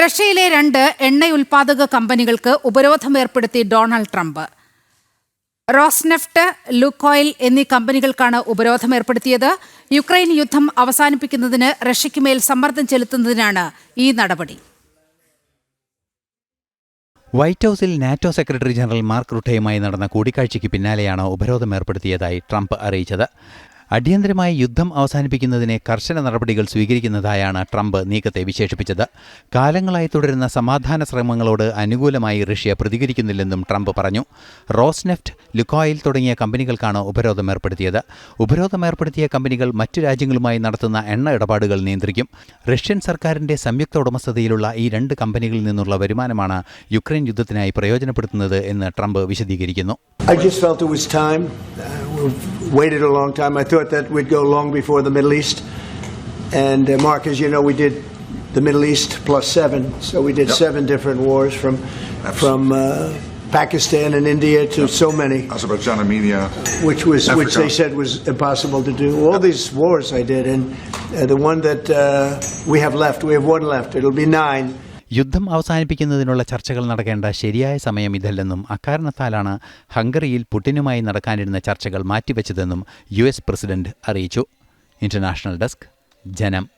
റഷ്യയിലെ രണ്ട് എണ്ണ എണ്ണയുൽപാദക കമ്പനികൾക്ക് ഉപരോധം ഏർപ്പെടുത്തി ഡൊണാൾഡ് ട്രംപ്. റോസ്നെഫ്റ്റ് ലുക്കോയിൽ എന്നീ കമ്പനികൾക്കാണ് ഉപരോധം ഏർപ്പെടുത്തിയത്. യുക്രൈൻ യുദ്ധം അവസാനിപ്പിക്കുന്നതിന് റഷ്യയ്ക്ക് മേൽ സമ്മർദ്ദം ചെലുത്തുന്നതിനാണ് ഈ നടപടി. വൈറ്റ് ഹൌസിൽ നാറ്റോ സെക്രട്ടറി ജനറൽ മാർക്ക് റുട്ടയുമായി നടന്ന കൂടിക്കാഴ്ചയ്ക്ക് പിന്നാലെയാണ് ഉപരോധം ഏർപ്പെടുത്തിയതായി ട്രംപ് അറിയിച്ചത്. അടിയന്തരമായി യുദ്ധം അവസാനിപ്പിക്കുന്നതിന് കർശന നടപടികൾ സ്വീകരിക്കുന്നതായാണ് ട്രംപ് നീക്കത്തെ വിശേഷിപ്പിച്ചത്. കാലങ്ങളായി തുടരുന്ന സമാധാന ശ്രമങ്ങളോട് അനുകൂലമായി റഷ്യ പ്രതികരിക്കുന്നില്ലെന്നും ട്രംപ് പറഞ്ഞു. റോസ്നെഫ്റ്റ് ലുക്കോയിൽ തുടങ്ങിയ കമ്പനികൾക്കാണ് ഉപരോധം ഏർപ്പെടുത്തിയത്. ഉപരോധം ഏർപ്പെടുത്തിയ കമ്പനികൾ മറ്റു രാജ്യങ്ങളുമായി നടത്തുന്ന എണ്ണ ഇടപാടുകൾ നിയന്ത്രിക്കും. റഷ്യൻ സർക്കാരിന്റെ സംയുക്ത ഉടമസ്ഥതയിലുള്ള ഈ രണ്ട് കമ്പനികളിൽ നിന്നുള്ള വരുമാനമാണ് യുക്രൈൻ യുദ്ധത്തിനായി പ്രയോജനപ്പെടുത്തുന്നത് എന്ന് ട്രംപ് വിശദീകരിക്കുന്നു. I just felt it was time. We've waited a long time. I thought that we'd go long before the Middle East. And uh, Mark, as you know, we did the Middle East plus seven. So we did Yep. seven different wars from from uh, Pakistan and India to so many, Azerbaijan, Armenia. which was which they said was impossible to do. All these wars I did, and uh, the one that uh, we have left, we have one left. It'll be nine. യുദ്ധം അവസാനിപ്പിക്കുന്നതിനുള്ള ചർച്ചകൾ നടക്കേണ്ട ശരിയായ സമയം ഇതല്ലെന്നും അക്കാരണത്താലാണ് ഹംഗറിയിൽ പുടിനുമായി നടക്കാനിരുന്ന ചർച്ചകൾ മാറ്റിവെച്ചതെന്നും U S president അറിയിച്ചു. ഇന്റർനാഷണൽ ഡെസ്ക് ജനം.